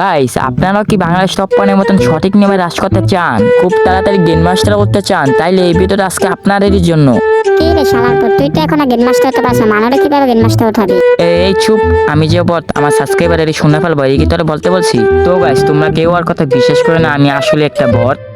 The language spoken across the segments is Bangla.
গাইস আপনারাও কি বাংলাদেশ টপ ওয়ানের মতন সঠিক নিয়মে রাজ করতে চান? খুব তাড়াতাড়ি গেম মাস্টার করতে চান তাইলে এই ভিডিওটা আজকে আপনাদেরই জন্য। কি রে শালার পুত, তুই তো এখনও গেম মাস্টার হতে পারছ না মানুষে কীভাবে গেম মাস্টার উঠাবি? এই চুপ আমি যে বট আমার সাবস্ক্রাইবার এর শুনে ফেলব এই কি তোরা বলতে বলছি। তো গাইস তোমরা কেউ আর কথা বিশ্বাস করে না আমি আসলে একটা বট।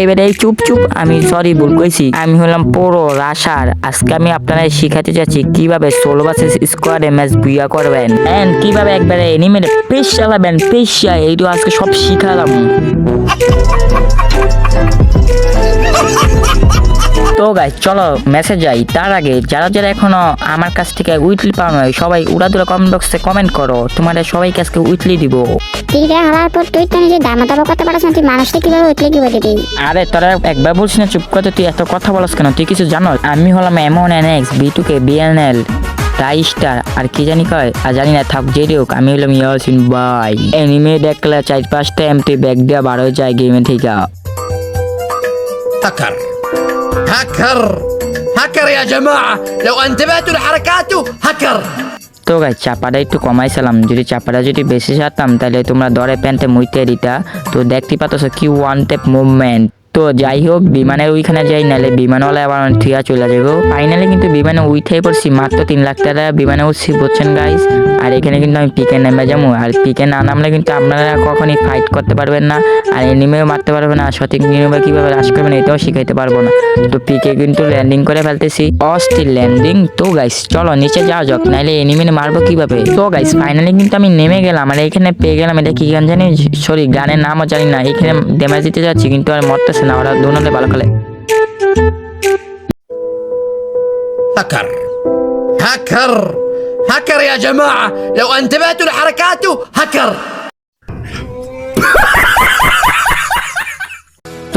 এইবারে এই চুপ চুপ, আমি সরি ভুল কইছি। আমি হলাম পুরো রাশার আজকে আমি আপনারা শিখাতে যাচ্ছি কীভাবে সোলো বাসেস স্কোয়াডে ম্যাচ বুইয়া করবেন। এন্ড কীভাবে একবারে এনিমের পেশ চালাবেন পেশা এইটু আজকে সব শিখালাম। তো গাইস চলো মেসেজ যাই। তার আগে যারা যারা এখনও আমার কাছ থেকে উইকলি পাওয়া নয়, সবাই উড়াদুরা কমেন্ট বক্সে কমেন্ট করো। তোমাদের সবাইকে আজকে উইকলি দিব। কি রে হালার পুত, তুই তো নিজে দামা দাবা করতে পারছ না তুই মানুষকে কিভাবে উঠলে কিভাবে দিবি আরে তোরা একবার বলছি না চুপ করতে তুই এত কথা বলস কেন তুই কিছু জানো আমি হলাম এমন N X B two K BNL টাই স্টার আর কি জানি কয় আর জানি না থাক যেটি হোক আমি হলাম ইয়াসিন বাই এনিমে দেখলে চার পাঁচটা এমটি ব্যাগ দিয়ে বার হয়ে যায় গেমে থেকে هكر هكر هكر يا جماعة لو انتبهتوا لحركاته هكر তো গাই চাপাটা একটু কমাইছিলাম। যদি চাপাটা যদি বেশি সারতাম তাহলে তোমরা দরে প্যান্টে মুইতে দিতা। তো দেখতে পাতো কি ওয়ান টেপ মুভমেন্ট তো যাই হোক বিমানের ওইখানে যাই, নাহলে বিমানওয়ালা আবার ঠিয়া চলে যাব ফাইনালি কিন্তু বিমানে উঠেই পড়ছি, মাত্র তিন লাখ টাকা বিমানে উঠছি, বুঝছেন গাইস আর এখানে কিন্তু আমি পিকে নেমে যাব, আর পিকে না নামলে কিন্তু আপনারা কখনই ফাইট করতে পারবেন না, আর এনিমেও মারতে পারবেন না, সঠিক নিয়মে কীভাবে রাশ করবেন এটাও শিখাইতে পারব না। তো পিকে কিন্তু ল্যান্ডিং করে ফেলতেছি, অস্থির ল্যান্ডিং তো গাইস চলো নিচে যাওয়া যাক, নাহলে এনিমিনে মারবো কীভাবে? তো গাইস ফাইনালি কিন্তু আমি নেমে গেলাম, আর এখানে পেয়ে গেলাম, এটা কি গান জানি সরি, গানের নামও জানি না, এখানে ড্যামেজ দিতে যাচ্ছি, কিন্তু আর মরতেছে دون هكر هكر هكر يا جماعة لو انتبهتوا لحركاته هكر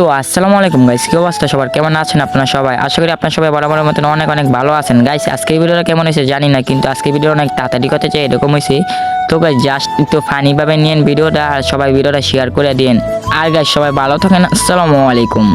তো আসসালামু আলাইকুম গাইস কি অবস্থা সবার? কেমন আছেন আপনারা সবাই? আশা করি আপনারা সবাই বরাবরের মতন অনেক অনেক ভালো আছেন। গাইস আজকের ভিডিওটা কেমন হয়েছে জানি না, কিন্তু আজকের ভিডিও অনেক তাড়াতাড়ি করতে চাই, এরকম হয়েছে। তো গাইস জাস্ট একটু ফানি ভাবে নিয়েন ভিডিওটা আর সবাই ভিডিওটা শেয়ার করে দিন আর গাইস সবাই ভালো থাকেন। আসসালামু আলাইকুম।